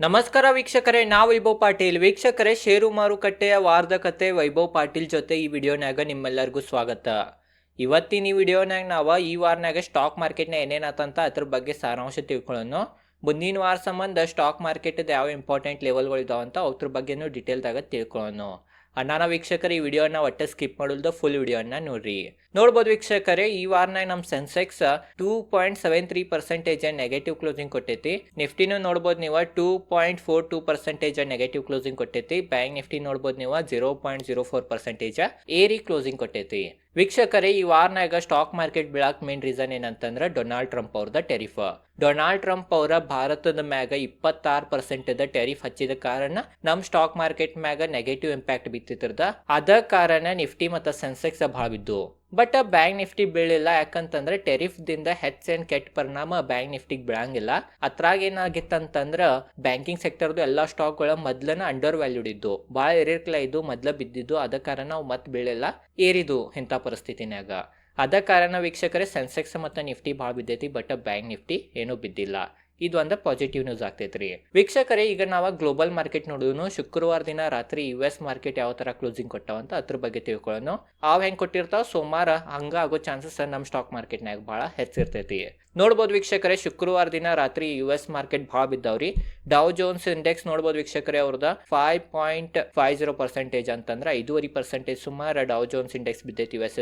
ನಮಸ್ಕಾರ ವೀಕ್ಷಕರೇ, ನಾವು ವೈಭವ್ ಪಾಟೀಲ್. ವೀಕ್ಷಕರೇ ಷೇರು ಮಾರುಕಟ್ಟೆಯ ವಾರದ ಕತೆ ವೈಭವ್ ಪಾಟೀಲ್ ಜೊತೆ ಈ ವಿಡಿಯೋನಾಗ ನಿಮ್ಮೆಲ್ಲರಿಗೂ ಸ್ವಾಗತ. ಇವತ್ತಿನ ಈ ವಿಡಿಯೋನಾಗ ನಾವು ಈ ವಾರನಾಗ ಸ್ಟಾಕ್ ಮಾರ್ಕೆಟ್ನ ಏನೇನಾತಂತ ಅದ್ರ ಬಗ್ಗೆ ಸಾರಾಂಶ ತಿಳ್ಕೊಳ್ಳೋಣ. ಮುಂದಿನ ವಾರ ಸಂಬಂಧ ಸ್ಟಾಕ್ ಮಾರ್ಕೆಟ್ ಯಾವ ಇಂಪಾರ್ಟೆಂಟ್ ಲೆವೆಲ್ಗಳು ಇದಾವಂತ ಅದ್ರ ಬಗ್ಗೆನೂ ಡೀಟೇಲ್ದಾಗ ತಿಳ್ಕೊಳ್ಳೋಣ. ಅಣ್ಣಾನ ವೀಕ್ಷಕರು, ಈ ವಿಡಿಯೋನ ಒಟ್ಟೆ ಸ್ಕಿಪ್ ಮಾಡುಲ್ದ ಫುಲ್ ವಿಡಿಯೋನ ನೋಡ್ರಿ. ನೋಡ್ಬೋದು ವೀಕ್ಷಕರೇ, ಈ ವಾರನಾಗ ನಮ್ಮ Sensex two point seven three percentage negative closing ಕೊಟ್ಟೈತಿ. ನಿಫ್ಟಿನೂ ನೋಡ್ಬೋದು ನೀವು two point four two percentage negative closing ಕೊಟ್ಟೈತಿ. ಬ್ಯಾಂಕ್ ನಿಫ್ಟಿ ನೋಡ್ಬೋದು ನೀವು zero point zero four percentage ಏರಿ ಕ್ಲೋಸಿಂಗ್ ಕೊಟ್ಟೈತಿ. ವೀಕ್ಷಕರೇ, ಈ ವಾರನಾಗ ಸ್ಟಾಕ್ ಮಾರ್ಕೆಟ್ ಬೀಳಾಕ್ ಮೇನ್ ರೀಸನ್ ಏನಂತಂದ್ರೆ ಡೊನಾಲ್ಡ್ ಟ್ರಂಪ್ ಅವ್ರದ ಟೆರಿಫ್ ಡೊನಾಲ್ಡ್ ಟ್ರಂಪ್ ಅವರ ಭಾರತದ ಮ್ಯಾಗ ಇಪ್ಪತ್ತಾರು ಪರ್ಸೆಂಟ್ ಟೆರಿಫ್ ಹಚ್ಚಿದ ಕಾರಣ ನಮ್ಮ ಸ್ಟಾಕ್ ಮಾರ್ಕೆಟ್ ಮ್ಯಾಗ ನೆಗೆಟಿವ್ ಇಂಪ್ಯಾಕ್ಟ್ ಬಿತ್ತಿರ್ತದ ಅದ ಕಾರಣ ನಿಫ್ಟಿ ಮತ್ತು ಸೆನ್ಸೆಕ್ಸ್ ಭಾಳ ಬಿದ್ದು ಬಟ್ ಬ್ಯಾಂಕ್ ನಿಫ್ಟಿ ಬೀಳಿಲ್ಲ. ಯಾಕಂತಂದ್ರೆ ಟೆರಿಫ್ ದಿಂದ ಹೆಚ್ಚ ಏನ್ ಕೆಟ್ಟ ಪರಿಣಾಮ ಬ್ಯಾಂಕ್ ನಿಫ್ಟಿಗೆ ಬೀಳಂಗಿಲ್ಲ. ಅದ್ರಾಗ ಏನಾಗಿತ್ತಂತಂದ್ರ ಬ್ಯಾಂಕಿಂಗ್ ಸೆಕ್ಟರ್ದು ಎಲ್ಲಾ ಸ್ಟಾಕ್ಗಳ ಮೊದ್ಲನ ಅಂಡರ್ ವ್ಯಾಲ್ಯೂಡ್ ಇದ್ದು. ಭಾಳ ಏರಿರ್ಕಲ ಇದ್ದು ಮೊದ್ಲ ಬಿದ್ದಿದ್ದು. ಅದ ಕಾರಣ ಅವು ಮತ್ತೆ ಬೀಳಿಲ್ಲ. ಏರಿದು ಇಂಥ ಪರಿಸ್ಥಿತಿನ್ಯಾಗ. ಅದ ಕಾರಣ ವೀಕ್ಷಕರೇ ಸೆನ್ಸೆಕ್ಸ್ ಮತ್ತು ನಿಫ್ಟಿ ಭಾಳ ಬಿದ್ದೈತಿ ಬಟ್ ಬ್ಯಾಂಕ್ ನಿಫ್ಟಿ ಏನೂ ಬಿದ್ದಿಲ್ಲ. ಇದು ಒಂದು ಪಾಸಿಟಿವ್ ನ್ಯೂಸ್ ಆಗ್ತೈತ್ರಿ. ವೀಕ್ಷಕರೇ, ಈಗ ನಾವು ಗ್ಲೋಬಲ್ ಮಾರ್ಕೆಟ್ ನೋಡಿದ್ನು, ಶುಕ್ರವಾರ ದಿನ ರಾತ್ರಿ ಯು ಎಸ್ ಮಾರ್ಕೆಟ್ ಯಾವ ತರ ಕ್ಲೋಸಿಂಗ್ ಕೊಟ್ಟಾವಂತ ಅದ್ರ ಬಗ್ಗೆ ತಿಳ್ಕೊಳ್ಳೋಣ ಅವ್ ಹೆಂಗ್ ಕೊಟ್ಟಿರ್ತಾವ? ಸೋಮವಾರ ಹಂಗ ಆಗೋ ಚಾನ್ಸಸ್ ನಮ್ಮ ಸ್ಟಾಕ್ ಮಾರ್ಕೆಟ್ನಾಗ ಬಹಳ ಹೆಚ್ಚಿರ್ತೈತಿ. ನೋಡ್ಬೋದು ವೀಕ್ಷಕರೇ, ಶುಕ್ರವಾರ ದಿನ ರಾತ್ರಿ ಯು ಎಸ್ ಮಾರ್ಕೆಟ್ ಭಾಳ ಬಿದ್ದಾವ್ರಿ. ಡಾವ್ ಜೋನ್ಸ್ ಇಂಡೆಕ್ಸ್ ನೋಡ್ಬೋದು ವೀಕ್ಷಕರೇ ಅವ್ರದ five point five zero percentage ಅಂತಂದ್ರೆ ಐದೂವರೆ ಪರ್ಸೆಂಟೇಜ್ ಸುಮಾರು Dow Jones index ಬಿದ್ದೈತಿ U S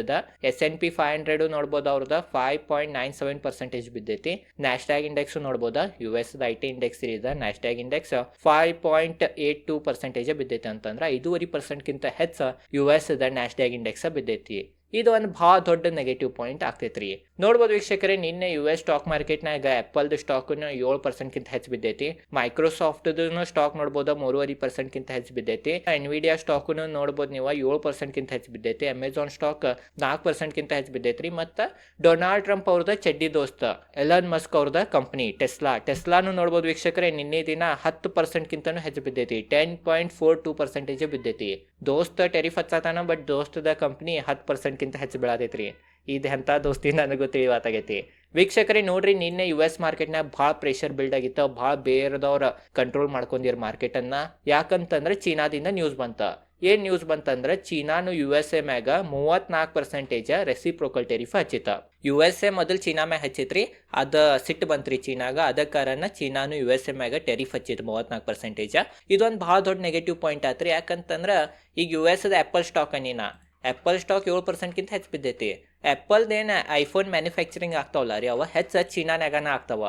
S and P five hundred ನೋಡ್ಬೋದು ಅವ್ರದ five point nine seven percentage ಬಿದ್ದೈತಿ. National index ನೋಡ್ಬೋದಾ? U S I T index ಇದೆ Nasdaq index five point eight two percentage ಬಿದ್ದೈತಿ ಅಂತಂದ್ರೆ ಐದೂವರೆ ಪರ್ಸೆಂಟ್ಗಿಂತ ಹೆಚ್ಚು U S the Nasdaq index ಬಿದ್ದೈತಿ. ಇದು ಒಂದು ಭಾಳ ದೊಡ್ಡ ನೆಗೆಟಿವ್ ಪಾಯಿಂಟ್ ಆಗ್ತೈತ್ರಿ. ನೋಡ್ಬೋದು ವೀಕ್ಷಕರೇ, ನಿನ್ನೆ ಯು ಎಸ್ ಸ್ಟಾಕ್ ಮಾರ್ಕೆಟ್ನಾಗ ಆ್ಯಪಲ್ದು ಸ್ಟಾಕ್ನ ಏಳು ಪರ್ಸೆಂಟ್ಗಿಂತ ಹೆಚ್ಚು ಬಿದ್ದೈತಿ. ಮೈಕ್ರೋಸಾಫ್ಟ್ದು ಸ್ಟಾಕ್ ನೋಡ್ಬೋದು ಮೂರುವರೆ ಪರ್ಸೆಂಟ್ಗಿಂತ ಹೆಚ್ಚು ಬಿದ್ದೈತಿ. ಎನ್ವಿಡಿಯಾ ಸ್ಟಾಕ್ನು ನೋಡ್ಬೋದು ನೀವು ಏಳು ಪರ್ಸೆಂಟ್ಗಿಂತ ಹೆಚ್ಚು ಬಿದ್ದೈತಿ. ಅಮೆಝಾನ್ ಸ್ಟಾಕ್ ನಾಲ್ಕು ಪರ್ಸೆಂಟ್ಗಿಂತ ಹೆಚ್ಚು ಬಿದ್ದೈತ್ರಿ. ಮತ್ತು ಡೊನಾಲ್ಡ್ ಟ್ರಂಪ್ ಅವ್ರದ ಚಡ್ಡಿ ದೋಸ್ತ ಎಲನ್ ಮಸ್ಕ್ ಅವ್ರದ ಕಂಪ್ನಿ ಟೆಸ್ಲಾ ಟೆಸ್ಲಾನು ನೋಡ್ಬೋದು ವೀಕ್ಷಕರೇ, ನಿನ್ನೆ ದಿನ ಹತ್ತು ಪರ್ಸೆಂಟ್ಗಿಂತನೂ ಹೆಚ್ಚು ಬಿದ್ದೈತಿ. Ten point four two percentage ಬಿದ್ದೈತಿ. ದೋಸ್ತ ಟೆರಿಫ್ ಹಚ್ಚತಾನ ಬಟ್ ದೋಸ್ತದ ಕಂಪ್ನಿ ಹತ್ತು ಪರ್ಸೆಂಟ್ಗಿಂತ ಹೆಚ್ಚು ಬೆಳತೈತ್ರಿ. ಇದು ಎಂಥ ದೋಸ್ತಿ ನನಗೂ ತಿಳಿವಾತಾಗೈತಿ ವೀಕ್ಷಕರೇ, ನೋಡ್ರಿ, ನಿನ್ನೆ ಯು ಎಸ್ ಮಾರ್ಕೆಟ್ನಾಗ ಭಾಳ ಪ್ರೆಷರ್ ಬಿಲ್ಡ್ ಆಗಿತ್ತು. ಭಾಳ ಬೇರೆದವ್ರ ಕಂಟ್ರೋಲ್ ಮಾಡ್ಕೊಂಡಿರ್ ಮಾರ್ಕೆಟನ್ನು ಯಾಕಂತಂದ್ರೆ, ಚೀನಾದಿಂದ ನ್ಯೂಸ್ ಬಂತ. ಏನ್ ನ್ಯೂಸ್ ಬಂತಂದ್ರೆ, ಚೀನಾನು ಯು ಎಸ್ ಎ ಮ್ಯಾಗ ಮೂವತ್ನಾಲ್ಕು ಪರ್ಸೆಂಟೇಜ್ ರೆಸಿಪ್ರೋಕಲ್ ಟೆರಿಫ್ ಹಚ್ಚಿತ್ತು. ಯು ಎಸ್ ಎ ಮೊದಲು ಚೀನಾ ಮ್ಯಾಗ ಹಚ್ಚಿತ್ರಿ. ಅದ ಸಿಟ್ಟು ಬಂತ್ರಿ ಚೀನಾಗ. ಅದ ಕಾರಣ ಚೀನಾನು ಯು ಎಸ್ ಎ ಮ್ಯಾಗ ಟೆರಿಫ್ ಹಚ್ಚಿತ್ತು ಮೂವತ್ನಾಲ್ಕು ಪರ್ಸೆಂಟೇಜ್ ಇದೊಂದು ಭಾಳ ದೊಡ್ಡ ನೆಗೆಟಿವ್ ಪಾಯಿಂಟ್ ಆತ್ರಿ. ಯಾಕಂತಂದ್ರೆ, ಈಗ ಯು ಎಸ್ ಆ್ಯಪಲ್ ಸ್ಟಾಕ್ ಅನ್ನಿನ ಆ್ಯಪಲ್ ಸ್ಟಾಕ್ ಏಳು ಪರ್ಸೆಂಟ್ಗಿಂತ ಹೆಚ್ಚು ಬಿದ್ದೈತಿ. ಆ್ಯಪಲ್ದೇನು ಐಫೋನ್ ಮ್ಯಾನುಫ್ಯಾಕ್ಚರಿಂಗ್ ಆಗ್ತಾವಲ್ಲ ರೀ, ಅವ ಹೆಚ್ಚು ಚೀನಾನ್ಯಾಗನ ಆಗ್ತಾವ.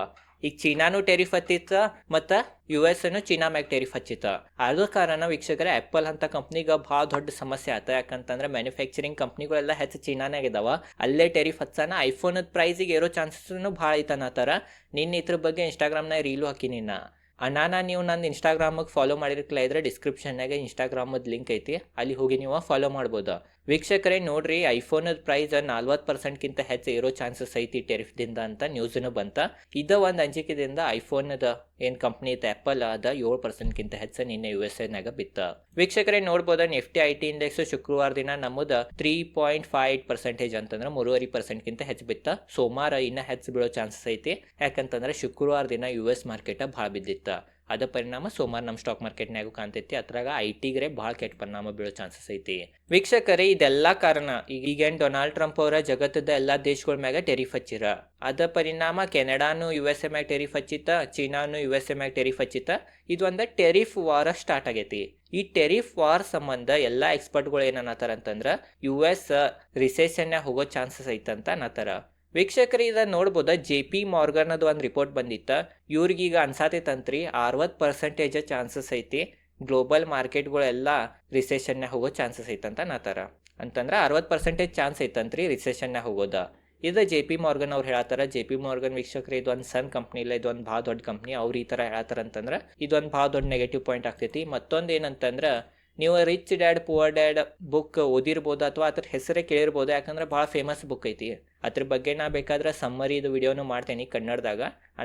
ಈಗ ಚೀನಾನು ಟೆರಿಫ್ ಹತ್ತಿತ್ತ ಮತ್ತು ಯು ಎಸ್ ಅನ್ನು ಚೀನಾ ಮ್ಯಾಗ ಟೆರಿಫ್ ಹಚ್ಚಿತ್ತ ಅದ ಕಾರಣ ವೀಕ್ಷಕರ ಆ್ಯಪಲ್ ಅಂತ ಕಂಪ್ನಿಗೆ ಭಾಳ ದೊಡ್ಡ ಸಮಸ್ಯೆ ಆತ. ಯಾಕಂತಂದ್ರೆ ಮ್ಯಾನುಫ್ಯಾಕ್ಚರಿಂಗ್ ಕಂಪ್ನಿಗಳೆಲ್ಲ ಹೆಚ್ಚು ಚೀನಾನಾಗ ಇದಾವ. ಅಲ್ಲೇ ಟೆರಿಫ್ ಹಚ್ಚಾನ ಐಫೋನದ ಪ್ರೈಸಿಗೆ ಏರೋ ಚಾನ್ಸಸ್ನು ಭಾಳ ಐತನತ್ತಾರ ನಿನ್ನ ಇದ್ರ ಬಗ್ಗೆ ಇನ್ಸ್ಟಾಗ್ರಾಮ್ನಾಗ ರೀಲು ಹಾಕಿನಿ ನಾ ಅಣ್ಣಾನ, ನೀವು ನನ್ನ ಇನ್ಸ್ಟಾಗ್ರಾಮಿಗೆ ಫಾಲೋ ಮಾಡಿರ್ಕಲ ಇದ್ರೆ ಡಿಸ್ಕ್ರಿಪ್ಷನ್ನಾಗ ಇನ್ಸ್ಟಾಗ್ರಾಮದ ಲಿಂಕ್ ಐತಿ. ಅಲ್ಲಿ ಹೋಗಿ ನೀವು ಫಾಲೋ ಮಾಡ್ಬೋದು. ವೀಕ್ಷಕರೇ, ನೋಡ್ರಿ ಐಫೋನದ ಪ್ರೈಸ್ ನಲ್ವತ್ತು ಪರ್ಸೆಂಟ್ಗಿಂತ ಹೆಚ್ಚು ಇರೋ ಚಾನ್ಸಸ್ ಐತಿ ಟೆರಿಫ್ದಿಂದ ಅಂತ ನ್ಯೂಸ್ನು ಬಂತ. ಇದ ಒಂದು ಅಂಜಿಕೆದಿಂದ ಐಫೋನದ ಏನು ಕಂಪ್ನಿ ಐತೆ ಆ್ಯಪಲ್ ಅದ ಏಳು ಪರ್ಸೆಂಟ್ಗಿಂತ ಹೆಚ್ಚು ನಿನ್ನೆ ಯು ಎಸ್ ಎನಾಗ ಬಿತ್ತ. ವೀಕ್ಷಕರೇ, ನೋಡ್ಬೋದ ನಿಫ್ಟಿ ಐ ಟಿ ಇಂಡೆಕ್ಸ್ ಶುಕ್ರವಾರ ದಿನ ನಮ್ಮದು three point five eight percentage ಅಂತಂದ್ರೆ ಮೂರುವರೆ ಪರ್ಸೆಂಟ್ಗಿಂತ ಹೆಚ್ಚು ಬಿತ್ತ. ಸೋಮವಾರ ಇನ್ನೂ ಹೆಚ್ಚು ಬೀಳೋ ಚಾನ್ಸಸ್ ಐತಿ. ಯಾಕಂತಂದ್ರೆ ಶುಕ್ರವಾರ ದಿನ ಯು ಎಸ್ ಮಾರ್ಕೆಟ ಭಾಳ ಬಿದ್ದಿತ್ತ. ಅದ ಪರಿಣಾಮ ಸೋಮವಾರ ನಮ್ಮ ಸ್ಟಾಕ್ ಮಾರ್ಕೆಟ್ನಾಗೂ ಕಾಣ್ತೈತಿ. ಅದ್ರಾಗ ಐ ಟಿಗ್ರೆ ಭಾಳ ಕೆಟ್ಟ ಪರಿಣಾಮ ಬೀಳೋ ಚಾನ್ಸಸ್ ಐತಿ. ವೀಕ್ಷಕರೇ, ಇದೆಲ್ಲ ಕಾರಣ ಈಗ ಈಗೇನು ಡೊನಾಲ್ಡ್ ಟ್ರಂಪ್ ಅವರ ಜಗತ್ತದ ಎಲ್ಲ ದೇಶಗಳ ಮ್ಯಾಗ ಟೆರಿಫ್ ಹಚ್ಚಿರ. ಅದ ಪರಿಣಾಮ ಕೆನಡಾನು ಯು ಎಸ್ ಎ ಮ್ಯಾಗ ಟೆರಿಫ್ ಹಚ್ಚಿತ್ತ ಚೀನಾನು ಯು ಎಸ್ ಎ ಮ್ಯಾಗ ಟೆರಿಫ್ ಹಚ್ಚಿತ್ತ ಇದೊಂದು ಟೆರಿಫ್ ವಾರ ಸ್ಟಾರ್ಟ್ ಆಗೈತಿ. ಈ ಟೆರಿಫ್ ವಾರ್ ಸಂಬಂಧ ಎಲ್ಲ ಎಕ್ಸ್ಪರ್ಟ್ಗಳು ಏನನ್ನತ್ತಾರ ಅಂತಂದ್ರೆ ಯು ಎಸ್ ರಿಸೆಷನ್ಯಾಗ ಹೋಗೋ ಚಾನ್ಸಸ್ ಐತಂತ ಅನ್ನತ್ತಾರ ವೀಕ್ಷಕರು ಇದು ನೋಡ್ಬೋದ? ಜೆ ಪಿ ಮಾರ್ಗನ್ ಒಂದು ರಿಪೋರ್ಟ್ ಬಂದಿತ್ತ. ಇವ್ರಿಗೀಗ ಅನ್ಸಾತೈತಂತ್ರಿ ಅರವತ್ತು ಪರ್ಸೆಂಟೇಜ್ ಚಾನ್ಸಸ್ ಐತಿ. ಗ್ಲೋಬಲ್ ಮಾರ್ಕೆಟ್ಗಳೆಲ್ಲ ರಿಸೆಷನ್ನಾಗ ಹೋಗೋ ಚಾನ್ಸಸ್ ಐತಂತ ನಾತಾರ. ಅಂತಂದ್ರೆ ಅರವತ್ತು ಪರ್ಸೆಂಟೇಜ್ ಚಾನ್ಸ್ ಐತಂತ್ರಿ ರಿಸೆಷನ್ನಾಗ ಹೋಗೋದ. ಇದು ಜೆ ಪಿ ಮಾರ್ಗನ್ ಅವ್ರು ಹೇಳತ್ತಾರ ಜೆ ಪಿ ಮಾರ್ಗನ್ ವೀಕ್ಷಕರು, ಇದೊಂದು ಸಣ್ಣ ಕಂಪ್ನಿ ಇಲ್ಲ, ಇದೊಂದು ಭಾಳ ದೊಡ್ಡ ಕಂಪ್ನಿ ಅವ್ರು ಈ ಥರ ಹೇಳತ್ತಾರ ಅಂತಂದ್ರೆ, ಇದೊಂದು ಭಾಳ ದೊಡ್ಡ ನೆಗೆಟಿವ್ ಪಾಯಿಂಟ್ ಆಗ್ತೈತಿ. ಮತ್ತೊಂದು ಏನಂತಂದ್ರೆ ನೀವು rich dad poor dad book ಓದಿರ್ಬೋದು ಅಥವಾ ಅದ್ರ ಹೆಸರೇ ಕೇಳಿರ್ಬೋದು, ಯಾಕಂದ್ರೆ ಭಾಳ ಫೇಮಸ್ ಬುಕ್ ಐತಿ. ಅದ್ರ ಬಗ್ಗೆ ನಾ ಬೇಕಾದ್ರೆ ಸಮ್ಮರಿದು ವಿಡಿಯೋನು ಮಾಡ್ತೇನೆ ಕನ್ನಡದಾಗ.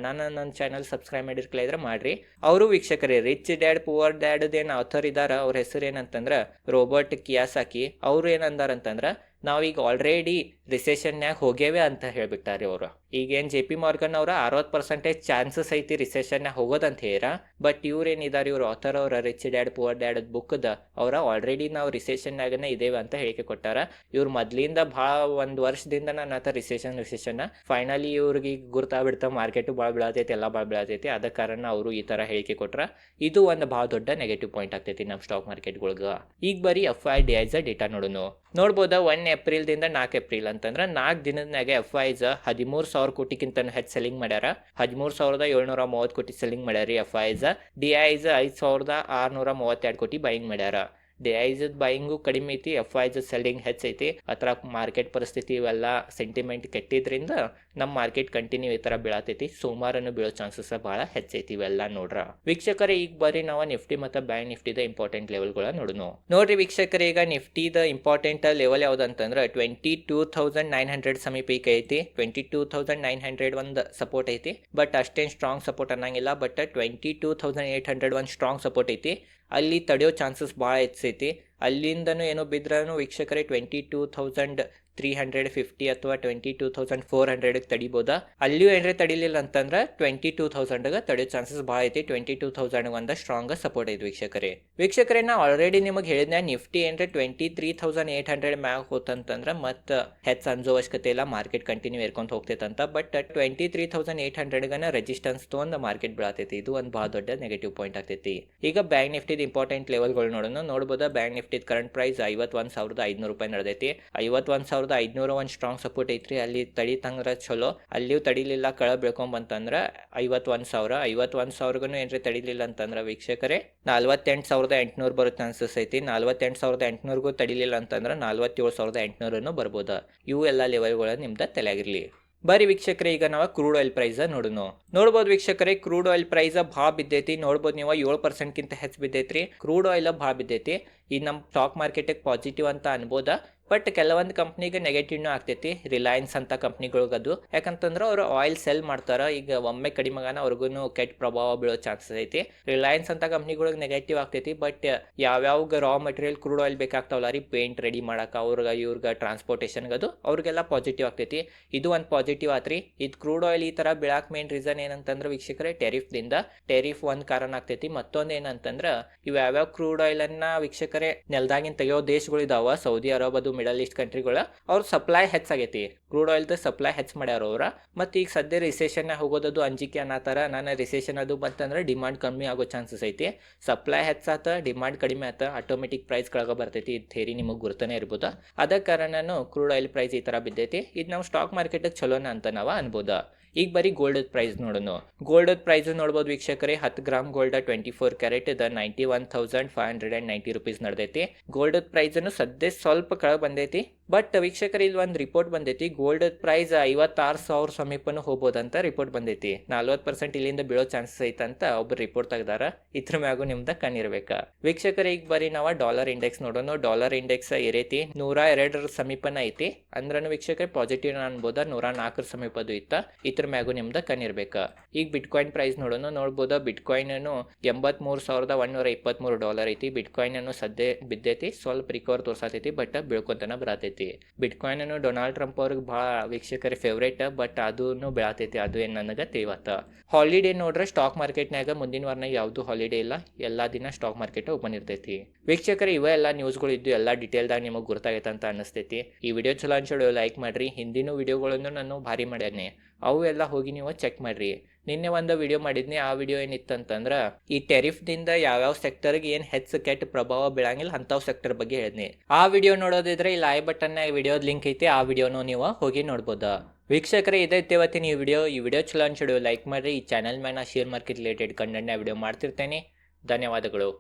ನಾನು ನನ್ನ ಚಾನಲ್ ಸಬ್ಸ್ಕ್ರೈಬ್ ಮಾಡಿರ್ಕಲ ಇದ್ರೆ ಮಾಡ್ರಿ. ಅವರು ವೀಕ್ಷಕರೇ ರಿಚ್ ಡ್ಯಾಡ್ ಪುವರ್ ಡ್ಯಾಡ್ ಏನು ಆಥರ್ ಇದ್ದಾರೆ ಅವ್ರ ಹೆಸರು ಏನಂತಂದ್ರೆ ರೋಬರ್ಟ್ ಕಿಯಾಸಾಕಿ ಅವರು ಏನಂದಾರಂತಂದ್ರೆ ನಾವೀಗ ಆಲ್ರೆಡಿ ರಿಸೆಷನ್ಯಾಗ ಹೋಗೇವೆ ಅಂತ ಹೇಳ್ಬಿಟ್ಟಾರೆ ಅವರು. ಈಗೇನು ಜೆ ಪಿ ಮಾರ್ಗನ್ ಅವರ ಅರವತ್ತು ಪರ್ಸೆಂಟೇಜ್ ಚಾನ್ಸಸ್ ಐತಿ ರಿಸೆಷನ್ಯಾಗ ಹೋಗೋದಂತ ಹೇರ ಬಟ್ ಇವ್ರು ಏನಿದಾರೆ ಇವ್ರು ಆಥರ್ ಅವ್ರ ರಿಚ್ ಡ್ಯಾಡ್ ಪುವರ್ ಡ್ಯಾಡ್ ಬುಕ್ದ ಅವರ ಆಲ್ರೆಡಿ ನಾವು ರಿಸೆಷನ್ಯಾಗನೇ ಇದೇವೆ ಅಂತ ಹೇಳಿಕೆ ಕೊಟ್ಟಾರ. ಇವ್ರು ಮೊದ್ಲಿಂದ ಭಾಳ ಒಂದು ವರ್ಷದಿಂದ ನನ್ನ ಹತ್ರ ರಿಸೆಷನ್ ರಿಸೆಷನ್ ಫೈನಲಿ ಇವ್ರಿಗೆ ಗುರ್ತಾಗ್ಬಿಡ್ತಾ ಮಾರ್ಕೆಟು ಭಾಳ ಬೀಳತೈತಿ, ಎಲ್ಲ ಭಾಳ ಬೀಳತೈತಿ. ಅದ ಕಾರಣ ಅವರು ಈ ಥರ ಹೇಳಿಕೆ ಕೊಟ್ರ. ಇದು ಒಂದು ಭಾಳ ದೊಡ್ಡ ನೆಗೆಟಿವ್ ಪಾಯಿಂಟ್ ಆಗ್ತೈತಿ ನಮ್ಮ ಸ್ಟಾಕ್ ಮಾರ್ಕೆಟ್ಗಳ್ಗೆ ಈಗ ಬರೀ F I D Is data ನೋಡೋಣ ನೋಡ್ಬೋದ ಒನ್ ಏಪ್ರಿಲ್ದಿಂದ ನಾಲ್ಕು ಏಪ್ರಿಲ್ ಅಂತಂದ್ರೆ ನಾಲ್ಕು ದಿನದ್ನಾಗ ಎಫ್ ಐಸ್ ಹದಿಮೂರು ಸಾವಿರ ಕೋಟಿಗಿಂತ ಹೆಚ್ಚು ಸೆಲ್ಲಿಂಗ್ ಮಾಡ್ಯಾರ. ಹದಿಮೂರು ಸಾವಿರದ ಏಳ್ನೂರ ಮೂವತ್ತು ಕೋಟಿ ಸೆಲ್ಲಿಂಗ್ ಮಾಡ್ಯಾರ ಎಫ್ ಐಸ್ ಡಿ ಐಸ್ ಐದು ಸಾವಿರದ ಆರ್ನೂರ ಮೂವತ್ತೆರಡು ಕೋಟಿ ಬೈಯಿಂಗ್ ಮಾಡ್ಯಾರ. ಡಿ ಐಸದ್ ಬೈಯಿಂಗು ಕಡಿಮೆ ಐತಿ, ಎಫ್ ಐಸ್ ಸೆಲ್ಲಿಂಗ್ ಹೆಚ್ಚೈತಿ ಅತ್ರ ಮಾರ್ಕೆಟ್ ಪರಿಸ್ಥಿತಿ ಇವೆಲ್ಲ ಸೆಂಟಿಮೆಂಟ್ ಕೆಟ್ಟಿದ್ರಿಂದ ನಮ್ಮ ಮಾರ್ಕೆಟ್ ಕಂಟಿನ್ಯೂ ಈ ಥರ ಬೀಳತೈತಿ. ಸೋಮವಾರನು ಬೀಳೋ ಚಾನ್ಸಸ್ ಭಾಳ ಹೆಚ್ಚೈತಿ ಇವೆಲ್ಲ ನೋಡ್ರ. ವೀಕ್ಷಕರೇ, ಈಗ ಬರೀ ನಾವು ನಿಫ್ಟಿ ಮತ್ತು ಬ್ಯಾಂಕ್ ನಿಫ್ಟಿದ ಇಂಪಾರ್ಟೆಂಟ್ ಲೆವೆಲ್ಗಳ ನೋಡೋಣ ನೋಡ್ರಿ ವೀಕ್ಷಕರೇ, ಈಗ ನಿಫ್ಟಿದ important level ಯಾವ್ದಂತಂದ್ರೆ twenty two thousand nine hundred ಸಮೀಪ ಐತಿ. Twenty two thousand nine hundred ಒಂದು ಸಪೋರ್ಟ್ ಐತಿ. ಬಟ್ ಅಷ್ಟೇನು ಸ್ಟ್ರಾಂಗ್ ಸಪೋರ್ಟ್ ಅನ್ನಂಗಿಲ್ಲ but twenty two thousand eight hundred ಒಂದು ಸ್ಟ್ರಾಂಗ್ ಸಪೋರ್ಟ್ ಐತಿ. ಅಲ್ಲಿ ತಡೆಯೋ ಚಾನ್ಸಸ್ ಭಾಳ ಹೆಚ್ಚೈತಿ. ಅಲ್ಲಿಂದನೂ ಏನೋ ಬಿದ್ರೂ ವೀಕ್ಷಕರೇ twenty two thousand three hundred fifty ಅಥವಾ ಟ್ವೆಂಟಿ ಟೂ ತೌಸಂಡ್ ಫೋರ್ ಹಂಡ್ರೆಡ್ಗೆ ತಡಿಬೋದಾ? ಅಲ್ಲಿಯೂ ಏನಾರ ತಡಿಲಿಲ್ಲ ಅಂತಂದ್ರೆ ಟ್ವೆಂಟಿ ಟೂ ತೌಸಂಡ್ಗೆ ತಡೆಯೋ ಚಾನ್ಸಸ್ ಭಾಳ ಐತಿ. ಟ್ವೆಂಟಿ ಟೂ ತೌಸಂಡ್ ಒಂದು ಸ್ಟ್ರಾಂಗ್ ಸಪೋರ್ಟ್ ಐತಿ ವೀಕ್ಷಕರೇ. ವೀಕ್ಷಕರೇ, ನಾ ಆಲ್ರೆಡಿ ನಿಮಗೆ ಹೇಳಿದ್ನ ನಿಫ್ಟಿ ಏನಾರ twenty three thousand eight hundred ಮ್ಯಾಗ ಹೋತಂತಂದ್ರೆ ಮತ್ತೆ ಹೆಚ್ಚು ಅನ್ಸೋ ಅವಶ್ಯಕತೆ ಇಲ್ಲ ಮಾರ್ಕೆಟ್ ಕಂಟಿನ್ಯೂ ಏರ್ಕೊಂತ ಹೋಗ್ತೈತಂತ. But twenty three thousand eight ಹಂಡ್ರೆಡ್ಗನ resistance ತೊಗೊಂಡು ಮಾರ್ಕೆಟ್ ಬೀಳತೈತಿ. ಇದು ಒಂದು ಭಾಳ ದೊಡ್ಡ ನೆಗೆಟಿವ್ ಪಾಯಿಂಟ್ ಆಗ್ತೈತಿ. ಈಗ ಬ್ಯಾಂಕ್ ನಿಫ್ಟಿದ ಇಂಪಾರ್ಟೆಂಟ್ ಲೆವೆಲ್ಗಳು ನೋಡೋಣ. ನೋಡ್ಬೋದಾ? ಬ್ಯಾಂಕ್ ನಿಫ್ಟಿದ ಕರೆಂಟ್ ಪ್ರೈಸ್ ಐವತ್ತೊಂದು ಸಾವಿರದ ಐದುನೂರು ರೂಪಾಯಿ ನಡೆದೈತಿ. ಐವತ್ತೊಂದು ಸಾವಿರದ ಐದುನೂರು ಒಂದು ಸ್ಟ್ರಾಂಗ್ ಸಪೋರ್ಟ್ ಐತ್ರಿ. ಅಲ್ಲಿ ತಡಿತಂದ್ರೆ ಚಲೋ. ಅಲ್ಲಿಯೂ ತಡಿಲಿಲ್ಲ ಕಳ ಬೆಳ್ಕೊಂಬಂತಂದ್ರೆ ಐವತ್ತೊಂದು ಸಾವಿರ. ಐವತ್ತೊಂದು ಸಾವಿರಗೂ ಏನ್ರಿ ತಡಿಲಿಲ್ಲ ಅಂತಂದ್ರೆ ವೀಕ್ಷಕರೇ, ನಲ್ವತ್ತೆಂಟು ಸಾವಿರದ ಎಂಟುನೂರು ಬರುತ್ತೆ ಐತಿ. ನಲ್ವತ್ತೆಂಟು ಸಾವಿರದ ಎಂಟುನೂರಿಗೂ ತಡಿಲಿಲ್ಲ ಅಂತಂದ್ರೆ ನಲ್ವತ್ತೇಳು ಸಾವಿರದ ಎಂಟುನೂರನ್ನು ಬರ್ಬೋದು. ಇವು ಎಲ್ಲ ಲೆವೆಲ್ಗಳು ನಿಮ್ದು ತಲೆಯಾಗಿರಲಿ ಬರೀ ವೀಕ್ಷಕರೇ, ಈಗ ನಾವು ಕ್ರೂಡ್ ಆಯಿಲ್ ಪ್ರೈಸ್ ನೋಡೋಣ ನೋಡ್ಬೋದು ವೀಕ್ಷಕರೇ ಕ್ರೂಡ್ ಆಯಿಲ್ ಪ್ರೈಸ್ ಭಾಳ ಬಿದ್ದೈತಿ. ನೋಡ್ಬೋದು ನೀವು ಏಳು ಪರ್ಸೆಂಟ್ಗಿಂತ ಹೆಚ್ಚು ಬಿದ್ದೈತ್ರಿ. ಕ್ರೂಡ್ ಆಯಿಲ್ ಭಾಳ ಬಿದ್ದೈತಿ. ಈ ನಮ್ಮ ಸ್ಟಾಕ್ ಮಾರ್ಕೆಟಿಗೆ ಪಾಸಿಟಿವ್ ಅಂತ ಅನ್ಬೋದಾ. ಬಟ್ ಕೆಲವೊಂದು ಕಂಪ್ನಿಗೆ ನೆಗೆಟಿವ್ನು ಆಗ್ತೈತಿ ರಿಲಯನ್ಸ್ ಅಂತ ಕಂಪ್ನಿಗಳಿಗದು ಯಾಕಂತಂದ್ರೆ ಅವರು ಆಯಿಲ್ ಸೆಲ್ ಮಾಡ್ತಾರೆ, ಈಗ ಒಮ್ಮೆ ಕಡಿಮೆ ಆಗಾನ ಅವ್ರಿಗೂ ಕೆಟ್ಟ ಪ್ರಭಾವ ಬೀಳೋ ಚಾನ್ಸಸ್ ಐತಿ. ರಿಲಯನ್ಸ್ ಅಂತ ಕಂಪ್ನಿಗಳಿಗೆ ನೆಗೆಟಿವ್ ಆಗ್ತೈತಿ, ಬಟ್ ಯಾವ್ಯಾವ ರಾ ಮೆಟೀರಿಯಲ್ ಕ್ರೂಡ್ ಆಯಿಲ್ ಬೇಕಾಗ್ತಾವಲ್ಲ ರೀ ಪೇಂಟ್ ರೆಡಿ ಮಾಡಕ್ಕೆ ಅವ್ರಿಗೆ ಇವ್ರಿಗೆ ಟ್ರಾನ್ಸ್ಪೋರ್ಟೇಷನ್ಗೆ ಅದು, ಅವ್ರಿಗೆಲ್ಲ ಪಾಸಿಟಿವ್ ಆಗ್ತೈತಿ. ಇದು ಒಂದು ಪಾಸಿಟಿವ್ ಆತ್ರಿ. ಇದು ಕ್ರೂಡ್ ಆಯಿಲ್ ಈ ತರ ಬೀಳಾಕ್ ಮೇನ್ ರೀಸನ್ ಏನಂತಂದ್ರೆ ವೀಕ್ಷಕರೇ ಟೆರಿಫ್ದಿಂದ ಟೆರಿಫ್ ಒಂದು ಕಾರಣ ಆಗ್ತೈತಿ. ಮತ್ತೊಂದು ಏನಂತಂದ್ರೆ ಇವು ಯಾವ್ಯಾವ ಕ್ರೂಡ್ ಆಯಿಲನ್ನು ವೀಕ್ಷಕರೇ ನೆಲದಾಗಿನ ತೆಗೆಯೋ ದೇಶಗಳು ಇದಾವ ಸೌದಿ ಅರಬ್ ಅದು ಮಿಡಲ್ ಈಸ್ಟ್ ಕಂಟ್ರಿಗಳ ಅವ್ರ ಸಪ್ಲೈ ಹೆಚ್ಚಾಗೈತಿ ಕ್ರೂಡ್ ಆಯಿಲ್ದ ಸಪ್ಲೈ ಹೆಚ್ಚು ಮಾಡ್ಯಾರ ಅವ್ರ. ಮತ್ತು ಈಗ ಸದ್ಯ ರಿಸೆಷನ್ ಹೋಗೋದದು ಅಂಜಿಕೆ ಅನ್ನತ್ತಾರ ನಾನು ರಿಸೆಷನ್ ಅದು ಬಂತಂದ್ರೆ ಡಿಮಾಂಡ್ ಕಮ್ಮಿ ಆಗೋ ಚಾನ್ಸಸ್ ಐತಿ. ಸಪ್ಲೈ ಹೆಚ್ಚಾತ ಡಿಮಾಂಡ್ ಕಡಿಮೆ ಆತ ಆಟೋಮೆಟಿಕ್ ಪ್ರೈಸ್ ಕೆಳಗೆ ಬರ್ತೈತಿ. ಇದು ಥೇರಿ ನಿಮಗೆ ಗುರ್ತನೇ ಇರ್ಬೋದು. ಅದ ಕಾರಣನು ಕ್ರೂಡ್ ಆಯಿಲ್ ಪ್ರೈಸ್ ಈ ಥರ ಬಿದ್ದೈತಿ. ಇದು ನಾವು ಸ್ಟಾಕ್ ಮಾರ್ಕೆಟಿಗೆ ಚಲೋನ ಅಂತ ನಾವು ಅನ್ಬೋದ. ಈಗ ಬರೀ ಗೋಲ್ಡ್ ಪ್ರೈಸ್ ನೋಡೋಣ ಗೋಲ್ಡ್ ಪ್ರೈಸ್ ನೋಡ್ಬೋದು ವೀಕ್ಷಕರೇ, ಹತ್ತು gram gold twenty four carat ಇದ ninety one thousand five hundred and ninety rupees ನಡೆದೈತಿ gold ಪ್ರೈಸನ್ನು ಸದ್ಯ ಸ್ವಲ್ಪ ಕೆಳಗೆ ಬಂದೈತಿ. ಬಟ್ ವೀಕ್ಷಕರು ಇಲ್ಲಿ ಒಂದು ರಿಪೋರ್ಟ್ ಬಂದೈತಿ ಗೋಲ್ಡ್ ಪ್ರೈಸ್ ಐವತ್ತಾರು ಸಾವಿರ ಸಮೀಪನೂ ಹೋಗ್ಬೋದಂತ ರಿಪೋರ್ಟ್ ಬಂದೈತಿ. ನಲ್ವತ್ತು ಪರ್ಸೆಂಟ್ ಇಲ್ಲಿಂದ ಬೀಳೋ ಚಾನ್ಸಸ್ ಐತಂತ ಒಬ್ರು ರಿಪೋರ್ಟ್ ತೆಗ್ದಾರ. ಇದ್ರ ಮ್ಯಾಗು ನಿಮ್ದ ಕಣ್ಣಿರ್ಬೇಕಾ. ವೀಕ್ಷಕರ, ಈಗ ಬರೀ ನಾವು ಡಾಲರ್ ಇಂಡೆಕ್ಸ್ ನೋಡೋಣ. ಡಾಲರ್ ಇಂಡೆಕ್ಸ್ ಏರೈತಿ, ನೂರ ಎರಡರ ಸಮೀಪನ ಐತಿ. ಅಂದ್ರನು ವೀಕ್ಷಕರೇ ಪಾಸಿಟಿವ್ ಅನ್ಬೋದ, ನೂರ ನಾಲ್ಕರ ಸಮೀಪದು ಇತ್ತ. ಇದ್ರ ಮ್ಯಾಗು ನಿಮ್ದ ಕಣ್ಣಿರ್ಬೇಕಾ. ಈಗ ಬಿಟ್ಕಾಯಿನ್ ಪ್ರೈಸ್ ನೋಡೋಣ, ನೋಡ್ಬೋದ ಬಿಟ್ಕಾಯಿನ್ ಎಂಬತ್ಮೂರು ಸಾವಿರದ ಒಂದೂರ ಇಪ್ಪತ್ತ್ಮೂರು ಡಾಲರ್ ಐತಿ. ಬಿಟ್ಕಾಯಿನ್ ಅನ್ನು ಸದ್ಯ ಬಿದ್ದೈತಿ, ಸ್ವಲ್ಪ ರಿಕವರ್ ತೋರ್ಸಾತೈತಿ ಬಟ್ ಬೀಳ್ಕೊತನ ಬರತೈತಿ. ಬಿಟ್ಕಾಯಿನ್ ಅನ್ನು ಡೊನಾಲ್ಡ್ ಟ್ರಂಪ್ ಅವ್ರಿಗೆ ಭಾಳ ವೀಕ್ಷಕರ ಫೇವ್ರೇಟ್ ಬಟ್ ಅದೂ ಬೆಳತೈತಿ. ಅದು ಏನು ನನಗೆ ತೇವತ್ತ ಹಾಲಿಡೇ ನೋಡ್ರೆ ಸ್ಟಾಕ್ ಮಾರ್ಕೆಟ್ನಾಗ ಮುಂದಿನ ವಾರನಾಗ ಯಾವುದು ಹಾಲಿಡೇ ಇಲ್ಲ. ಎಲ್ಲ ದಿನ ಸ್ಟಾಕ್ ಮಾರ್ಕೆಟ್ ಓಪನ್ ಇರ್ತೈತಿ. ವೀಕ್ಷಕರ, ಇವ ಎಲ್ಲ ನ್ಯೂಸ್ಗಳು ಇದ್ದು ಎಲ್ಲ ಡೀಟೇಲ್ದಾಗ ನಿಮಗೆ ಗೊತ್ತಾಗೈತೆ ಅಂತ ಅನಿಸ್ತೈತಿ ಈ ವಿಡಿಯೋ ಚಲೋ ಅನ್ಸೋಡು ಲೈಕ್ ಮಾಡಿರಿ. ಹಿಂದಿನ ವಿಡಿಯೋಗಳನ್ನು ನಾನು ಭಾರಿ ಮಾಡ್ಯಾನೆ ಅವು ಎಲ್ಲ ಹೋಗಿ ನೀವು ಚೆಕ್ ಮಾಡಿರಿ. ನಿನ್ನೆ ಒಂದು ವಿಡಿಯೋ ಮಾಡಿದ್ನಿ. ಆ ವಿಡಿಯೋ ಏನಿತ್ತಂತಂದ್ರೆ, ಈ ಟೆರಿಫ್ದಿಂದ ಯಾವ್ಯಾವ ಸೆಕ್ಟರ್ಗೆ ಏನು ಹೆಚ್ಚು ಕೆಟ್ಟ ಪ್ರಭಾವ ಬೀಳಂಗಿಲ್ಲ ಅಂಥವು ಸೆಕ್ಟರ್ ಬಗ್ಗೆ ಹೇಳಿದ್ನಿ. ಆ ವಿಡಿಯೋ ನೋಡೋದಿದ್ರೆ ಇಲ್ಲಿ ಐ ಬಟನ್ನಾಗ ವಿಡಿಯೋದ ಲಿಂಕ್ ಐತಿ, ಆ ವಿಡಿಯೋನು ನೀವು ಹೋಗಿ ನೋಡ್ಬೋದು. ವೀಕ್ಷಕರೇ ಇದೈತೆ ಇವತ್ತಿನ ಈ ವಿಡಿಯೋ ಈ ವಿಡಿಯೋ ಚಲೋ ಅನ್ಸಿಡು ಲೈಕ್ ಮಾಡಿರಿ. ಈ ಚಾನಲ್ ಮೇಲೆ ಶೇರ್ ಮಾರ್ಕೆಟ್ ರಿಲೇಟೆಡ್ ಕಂಟೆಂಟ್ನ ವಿಡಿಯೋ ಮಾಡ್ತಿರ್ತೇನೆ. ಧನ್ಯವಾದಗಳು.